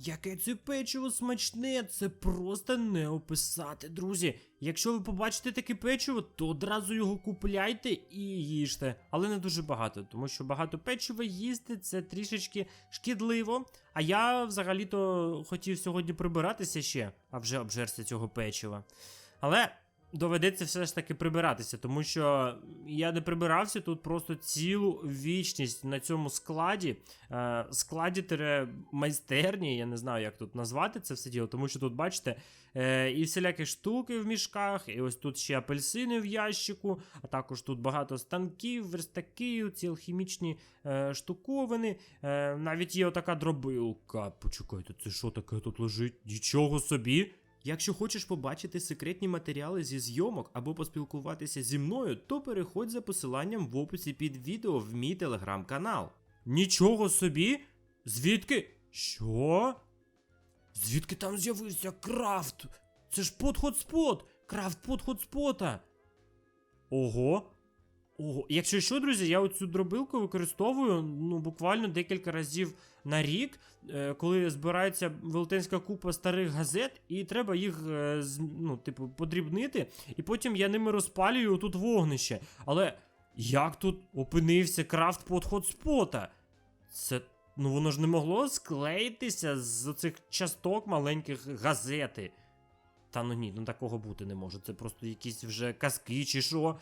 Яке це печиво смачне, це просто не описати, друзі. Якщо ви побачите таке печиво, то одразу його купляйте і їжте. Але не дуже багато, тому що багато печива їсти це трішечки шкідливо. А я взагалі-то хотів сьогодні прибиратися ще, а вже обжерся цього печива. Але доведеться все ж таки прибиратися, тому що я не прибирався тут просто цілу вічність на цьому складі. Е, складі майстерні, я не знаю, як тут назвати це все діло, тому що тут, бачите, е, і всілякі штуки в мішках, і ось тут ще апельсини в ящику, а також тут багато станків, верстаків, ці алхімічні е, штуковини. Навіть є отака дробилка. Почекайте, це що таке тут лежить? Нічого собі. Якщо хочеш побачити секретні матеріали зі зйомок або поспілкуватися зі мною, то переходь за посиланням в описі під відео в мій телеграм-канал. Нічого собі? Звідки? Що? Звідки там з'явився крафт? Це ж под хотспот! Крафт под хотспота! Ого. Ого. Якщо що, друзі, я оцю дробилку використовую ну, буквально декілька разів на рік, е, коли збирається велетенська купа старих газет, і треба їх е, ну, типу, подрібнити, і потім я ними розпалюю тут вогнище. Але як тут опинився крафт под хотспота? Це. Ну воно ж не могло склеїтися з цих часток маленьких газети. Та ну ні, ну такого бути не може. Це просто якісь вже казки чи що.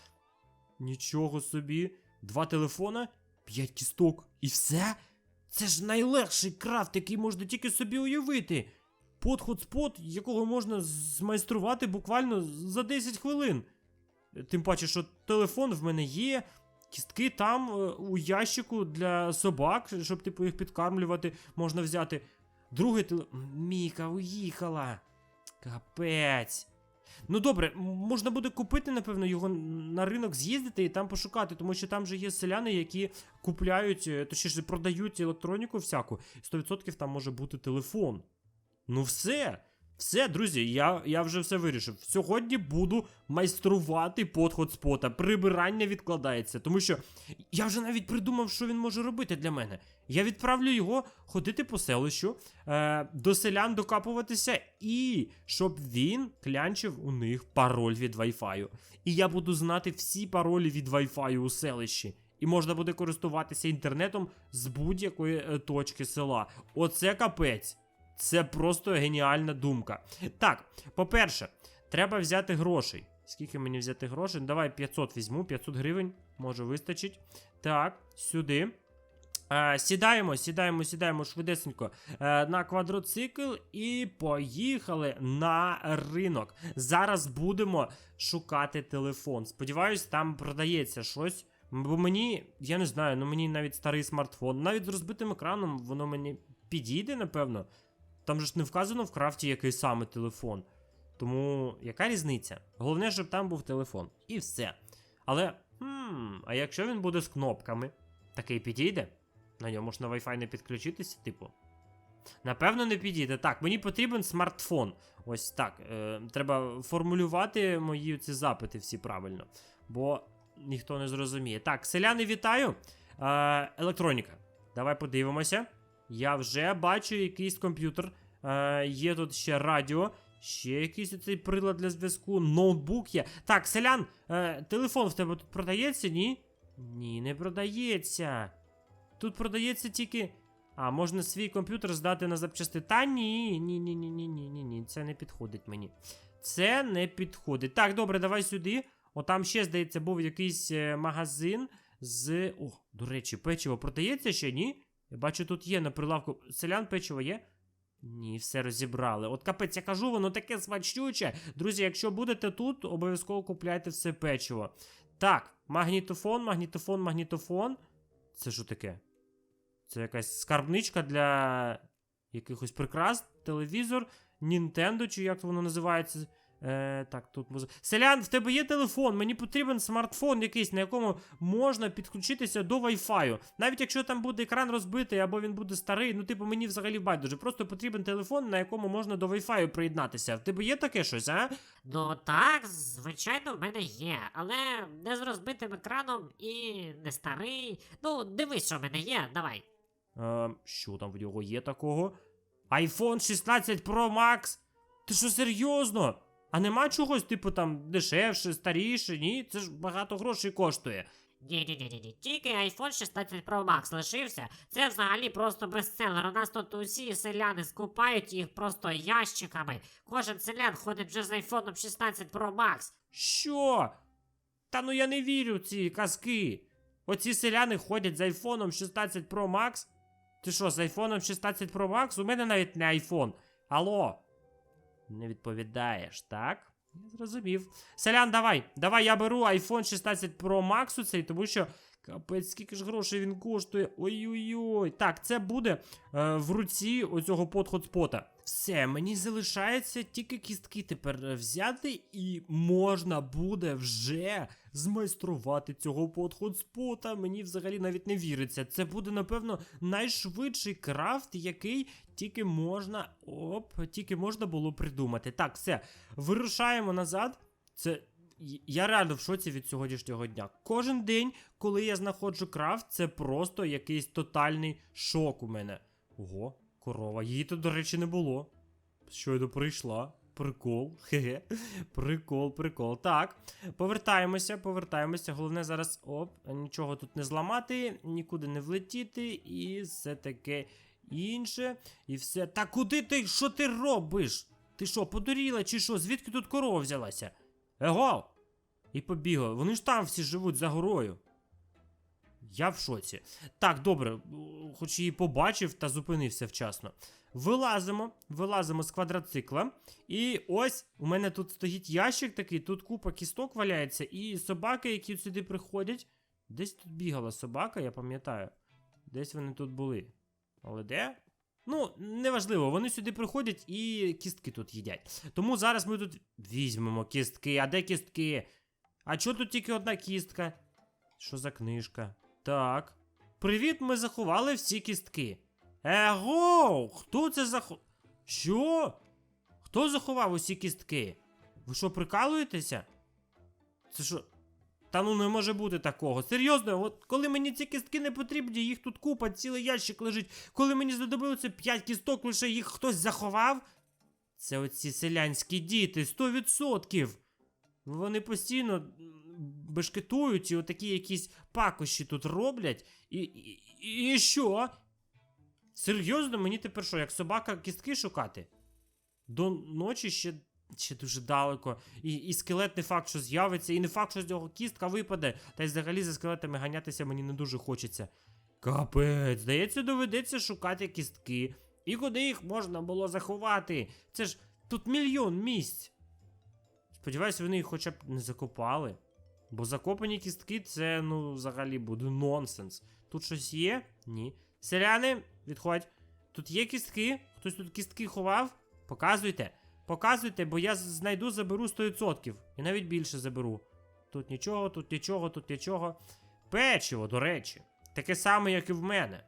Нічого собі. Два телефона, п'ять кісток і все? Це ж найлегший крафт, який можна тільки собі уявити. Под хотспот, якого можна змайструвати буквально за 10 хвилин. Тим паче, що телефон в мене є, кістки там е, у ящику для собак, щоб типу їх підкармлювати, можна взяти. Другий телефон. Міка уїхала. Капець. Ну добре, можна буде купити, напевно, його на ринок з'їздити і там пошукати, тому що там же є селяни, які купляють, е, точніше, продають електроніку всяку. 100% там може бути телефон. Ну все. Все, друзі, я, я вже все вирішив. Сьогодні буду майструвати под хотспота. Прибирання відкладається, тому що я вже навіть придумав, що він може робити для мене. Я відправлю його ходити по селищу, е, до селян докапуватися, і щоб він клянчив у них пароль від Wi-Fi. І я буду знати всі паролі від Wi-Fi у селищі. І можна буде користуватися інтернетом з будь-якої е, точки села. Оце капець. Це просто геніальна думка. Так, по-перше, треба взяти грошей. Скільки мені взяти грошей? Ну, Давай 500 візьму, 500 гривень, може вистачить. Так, сюди. Е, сідаємо, сідаємо, сідаємо швидесенько е, на квадроцикл і поїхали на ринок. Зараз будемо шукати телефон. Сподіваюсь, там продається щось. Бо мені, я не знаю, ну мені навіть старий смартфон, навіть з розбитим екраном, воно мені підійде, напевно. Там же ж не вказано в крафті, який саме телефон. Тому яка різниця? Головне, щоб там був телефон. І все. Але, хм, а якщо він буде з кнопками, такий підійде? На ньому ж на Wi-Fi не підключитися, типу. Напевно, не підійде. Так, мені потрібен смартфон. Ось так. Е, треба формулювати мої ці запити всі правильно. Бо ніхто не зрозуміє. Так, селяни, вітаю. Е, електроніка. Давай подивимося. Я вже бачу якийсь комп'ютер. Е, є тут ще радіо. Ще якийсь оцей прилад для зв'язку, ноутбук є. Так, селян, е, телефон в тебе тут продається, ні? Ні, не продається. Тут продається тільки. А, можна свій комп'ютер здати на запчасти. Та ні, ні, ні, ні, ні, ні, ні, ні. Це не підходить мені. Це не підходить. Так, добре, давай сюди. О, там ще, здається, був якийсь е, магазин з. О, до речі, печиво продається ще, ні? Я бачу, тут є на прилавку. Селян печиво є? Ні, все розібрали. От капець, я кажу, воно таке смачнюче. Друзі, якщо будете тут, обов'язково купляйте все печиво. Так, магнітофон, магнітофон, магнітофон. Це що таке? Це якась скарбничка для якихось прикрас, телевізор, Нінтендо, чи як воно називається. Е, так, тут музи... Селян, в тебе є телефон, мені потрібен смартфон якийсь, на якому можна підключитися до Wi-Fi. Навіть якщо там буде екран розбитий або він буде старий, ну типу мені взагалі байдуже. Просто потрібен телефон, на якому можна до Wi-Fi приєднатися. В тебе є таке щось, а? Ну так, звичайно, в мене є, але не з розбитим екраном і не старий. Ну, дивись, що в мене є, давай. Е, що там в нього є такого? iPhone 16 Pro Max? Ти що серйозно? А нема чогось, типу, там дешевше, старіше, ні? Це ж багато грошей коштує. Ні-ні-ні, тільки iPhone 16 Pro Max лишився. Це взагалі просто бестселер. У нас тут усі селяни скупають їх просто ящиками. Кожен селян ходить вже з iPhone 16 Pro Max. Що? Та ну я не вірю в ці казки. Оці селяни ходять з айфоном 16 Pro Max. Ти що, з айфоном 16 Pro Max? У мене навіть не айфон. Алло. Не відповідаєш, так? Я зрозумів. Селян, давай, давай, я беру iPhone 16 Pro Max у цей, тому що. Капець, скільки ж грошей він коштує. Ой-ой-ой. Так, це буде е, в руці оцього подхотспота. Все, мені залишається тільки кістки тепер е, взяти, і можна буде вже змайструвати цього подхотспота. Мені взагалі навіть не віриться. Це буде, напевно, найшвидший крафт, який тільки можна. Оп, тільки можна було придумати. Так, все, вирушаємо назад. Це. Я реально в шоці від сьогоднішнього дня. Кожен день, коли я знаходжу крафт, це просто якийсь тотальний шок у мене. Ого, корова. Її тут, до речі, не було. Щойно прийшла. Прикол, хе-хе. Прикол, прикол. Так, повертаємося, повертаємося. Головне зараз оп, нічого тут не зламати, нікуди не влетіти, і все таке інше. І все. Та куди ти? Що ти робиш? Ти що, подуріла чи що? Звідки тут корова взялася? Его! І побігла. Вони ж там всі живуть за горою. Я в шоці. Так, добре, хоч її побачив та зупинився вчасно. Вилазимо, вилазимо з квадроцикла. І ось у мене тут стоїть ящик такий, тут купа кісток валяється, і собаки, які сюди приходять. Десь тут бігала собака, я пам'ятаю. Десь вони тут були. Але де? Ну, неважливо, вони сюди приходять і кістки тут їдять. Тому зараз ми тут візьмемо кістки. А де кістки? А чого тут тільки одна кістка? Що за книжка? Так. Привіт, ми заховали всі кістки. Его! Хто це захо... Що? Хто заховав усі кістки? Ви що, прикалуєтеся? Це що? Та ну не може бути такого. Серйозно, от коли мені ці кістки не потрібні, їх тут купа, цілий ящик лежить. Коли мені знадобилося 5 кісток, лише їх хтось заховав. Це оці селянські діти, 100%. Вони постійно бешкетують і отакі якісь пакощі тут роблять. І, і, і що? Серйозно, мені тепер що, як собака кістки шукати? До ночі ще, ще дуже далеко. І, і скелет не факт, що з'явиться, і не факт, що з нього кістка випаде. Та й взагалі за скелетами ганятися мені не дуже хочеться. Капець, здається, доведеться шукати кістки. І куди їх можна було заховати? Це ж тут мільйон місць. Сподіваюсь, вони їх хоча б не закопали. Бо закопані кістки це, ну, взагалі буде нонсенс. Тут щось є? Ні. Селяни, відходь. Тут є кістки? Хтось тут кістки ховав? Показуйте. Показуйте, бо я знайду, заберу 100%. І навіть більше заберу. Тут нічого, тут нічого, тут нічого. Печиво, до речі. Таке саме, як і в мене.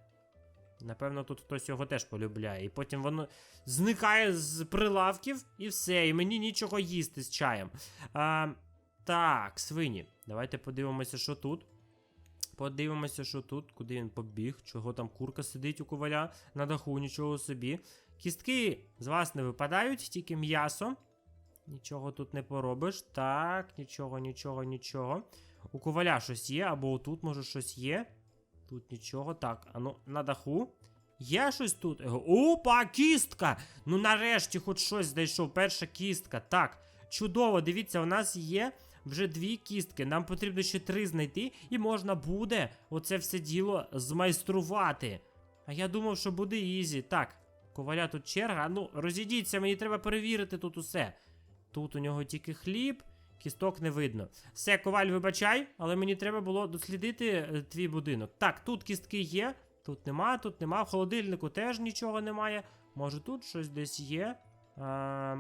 Напевно, тут хтось його теж полюбляє. І потім воно зникає з прилавків і все, і мені нічого їсти з чаєм. А, так, свині. Давайте подивимося, що тут. Подивимося, що тут, куди він побіг, чого там курка сидить у коваля на даху, нічого собі. Кістки з вас не випадають, тільки м'ясо. Нічого тут не поробиш. Так, нічого, нічого, нічого. У коваля щось є, або отут, може, щось є. Тут нічого. Так, а ну, на даху. Є щось тут? Опа, кістка! Ну нарешті хоч щось знайшов. Перша кістка. Так, чудово, дивіться, у нас є вже дві кістки. Нам потрібно ще три знайти, і можна буде оце все діло змайструвати. А я думав, що буде ізі. Так, коваля тут черга. Ну, розійдіться, мені треба перевірити тут усе. Тут у нього тільки хліб, кісток не видно. Все, коваль, вибачай, але мені треба було дослідити е, твій будинок. Так, тут кістки є, тут нема, тут нема. В холодильнику теж нічого немає. Може тут щось десь є. А,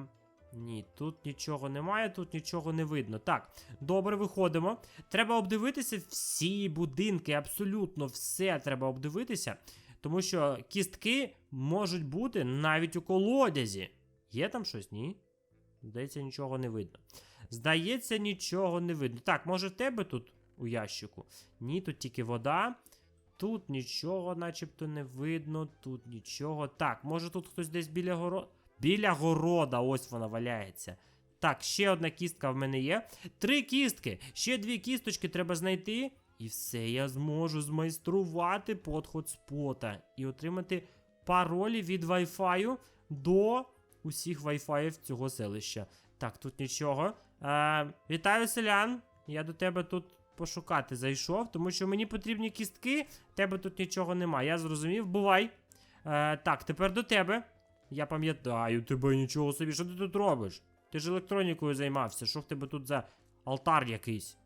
ні, тут нічого немає, тут нічого не видно. Так, добре, виходимо. Треба обдивитися всі будинки, абсолютно все треба обдивитися. Тому що кістки можуть бути навіть у колодязі. Є там щось? Ні? Здається, нічого не видно. Здається, нічого не видно. Так, може тебе тут у ящику? Ні, тут тільки вода. тут нічого начебто не видно, тут нічого. Так, може тут хтось десь біля горо... Біля города, ось вона валяється. Так, ще одна кістка в мене є. Три кістки. Ще дві кісточки треба знайти. І все, я зможу змайструвати подход спота і отримати паролі від Wi-Fi до усіх Wi-Fi цього селища. Так, тут нічого. Е, вітаю, селян. Я до тебе тут пошукати зайшов, тому що мені потрібні кістки, тебе тут нічого нема. Я зрозумів, бувай. Е, так, тепер до тебе. Я пам'ятаю тебе нічого собі. Що ти тут робиш? Ти ж електронікою займався. Що в тебе тут за алтар якийсь?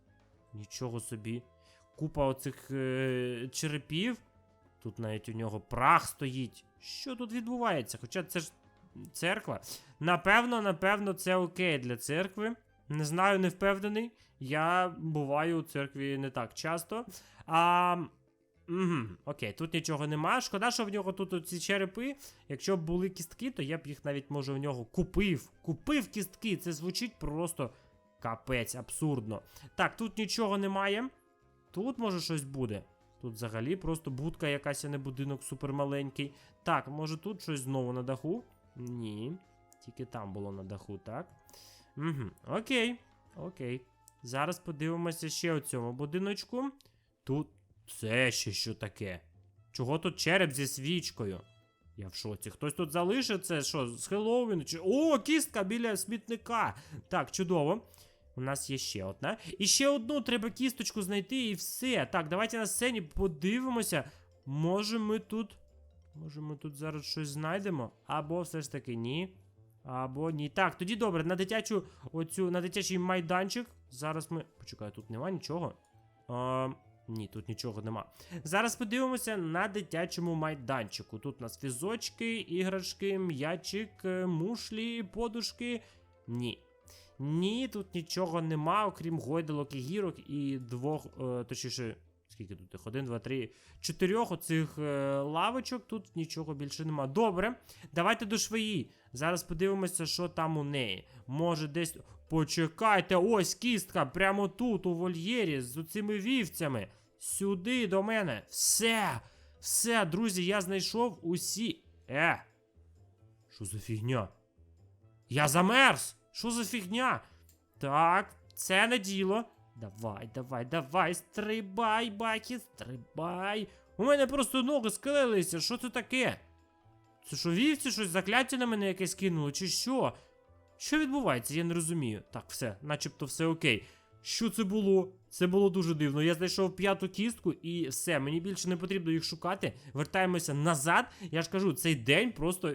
Нічого собі. Купа оцих е, черепів. Тут навіть у нього прах стоїть. Що тут відбувається? Хоча це ж церква. Напевно, напевно, це окей для церкви. Не знаю, не впевнений. Я буваю у церкві не так часто. А. Угу, окей, тут нічого немає. Шкода, що в нього тут ці черепи. Якщо б були кістки, то я б їх навіть, може, у нього купив. Купив кістки. Це звучить просто капець, абсурдно. Так, тут нічого немає. Тут може щось буде. Тут взагалі просто будка якась, а не будинок супермаленький. Так, може тут щось знову на даху? Ні. Тільки там було на даху, так? Угу. Окей. Окей. Зараз подивимося ще у цьому будиночку. Тут це ще що таке? Чого тут череп зі свічкою? Я в шоці. Хтось тут залишив це що, з Хеллоуіну? Чи... О, кістка біля смітника. Так, чудово. У нас є ще одна. І ще одну треба кісточку знайти і все. Так, давайте на сцені подивимося. Може ми тут. Може ми тут зараз щось знайдемо? Або все ж таки ні. Або ні. Так, тоді добре, на дитячу оцю, на дитячий майданчик. Зараз ми. Почекай, тут нема нічого. А, ні, тут нічого нема. Зараз подивимося на дитячому майданчику. Тут у нас візочки, іграшки, м'ячик, е, мушлі, подушки. Ні. Ні, тут нічого нема, окрім гойдалок і гірок і двох, е, точніше, скільки тут їх? Один, два, три, чотирьох оцих е, лавочок. Тут нічого більше нема. Добре, давайте до швеї. Зараз подивимося, що там у неї. Може, десь. Почекайте, ось кістка, прямо тут, у вольєрі, з оцими вівцями. Сюди до мене. Все. Все, друзі, я знайшов усі. Е. Що за фігня? Я замерз! Що за фігня? Так, це не діло. Давай, давай, давай, стрибай, бакі, стрибай. У мене просто ноги скалилися, що це таке? Це що, вівці щось закляття на мене якесь кинуло, чи що? Що відбувається, я не розумію. Так, все, начебто все окей. Що це було? Це було дуже дивно. Я знайшов п'яту кістку і все, мені більше не потрібно їх шукати. Вертаємося назад. Я ж кажу, цей день просто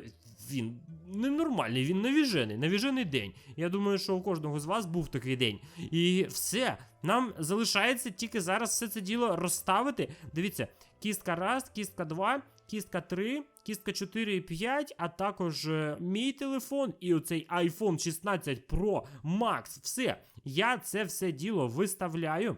він ненормальний, він навіжений, навіжений день. Я думаю, що у кожного з вас був такий день. І все. Нам залишається тільки зараз все це діло розставити. Дивіться, кістка раз, кістка два, кістка три, кістка 4 і 5, а також е, мій телефон і оцей iPhone 16 Pro Max. Все. Я це все діло виставляю.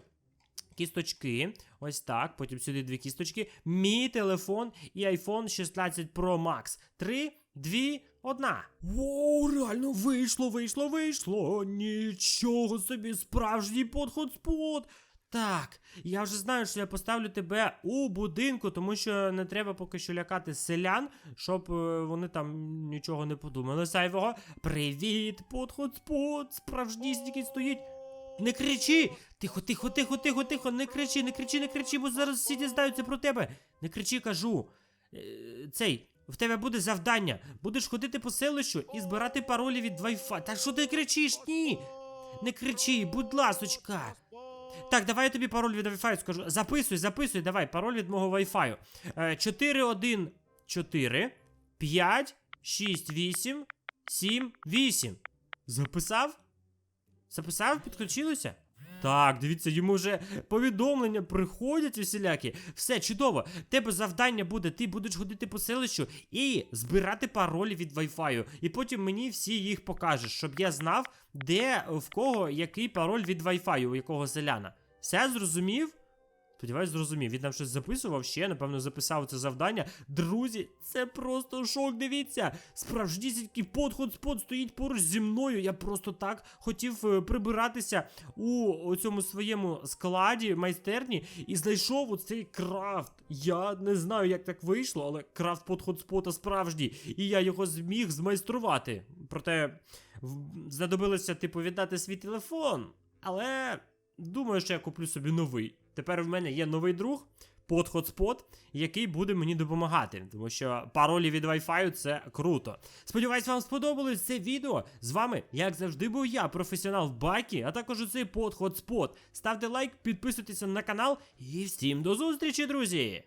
Кісточки, ось так. Потім сюди дві кісточки. Мій телефон і iPhone 16 Pro Max. Три, дві, одна. Воу, реально вийшло, вийшло, вийшло. Нічого собі, справжній подход спот. Так, я вже знаю, що я поставлю тебе у будинку, тому що не треба поки що лякати селян, щоб е, вони там нічого не подумали. Зайвого. Привіт, подход спот, справжнісінький стоїть. Не кричи! Тихо, тихо, тихо, тихо, тихо, не кричи, не кричи, не кричи, бо зараз всі дізнаються про тебе. Не кричи, кажу. Е, Цей, в тебе буде завдання. Будеш ходити по селищу і збирати паролі від Wi-Fi. Та що ти кричиш? Ні! Не кричи, будь ласочка. Так, давай я тобі пароль від Wi-Fi скажу. Записуй, записуй, давай, пароль від мого Wi-Fi. Е, 4, 1, 4, 5, 6, 8, 7, 8. Записав? Записав, підключилося? Так, дивіться, йому вже повідомлення приходять усілякі. Все чудово. Тебе завдання буде, ти будеш ходити по селищу і збирати паролі від Wi-Fi. І потім мені всі їх покажеш, щоб я знав, де в кого який пароль від Wi-Fi, у якого селяна. Все зрозумів? Сподіваюсь, зрозумів. Він там щось записував ще, напевно, записав це завдання. Друзі, це просто шок. Дивіться. Справжнісінький подход-спот стоїть поруч зі мною. Я просто так хотів е, прибиратися у цьому своєму складі майстерні і знайшов оцей крафт. Я не знаю, як так вийшло, але крафт подход-спота справжній. І я його зміг змайструвати. Проте знадобилося, типу, віддати свій телефон. Але думаю, що я куплю собі новий. Тепер в мене є новий друг, подхотспот, який буде мені допомагати, тому що паролі від Wi-Fi це круто. Сподіваюсь, вам сподобалось це відео. З вами, як завжди, був я, професіонал Бакі, а також оцей подхотспот. Ставте лайк, підписуйтеся на канал і всім до зустрічі, друзі!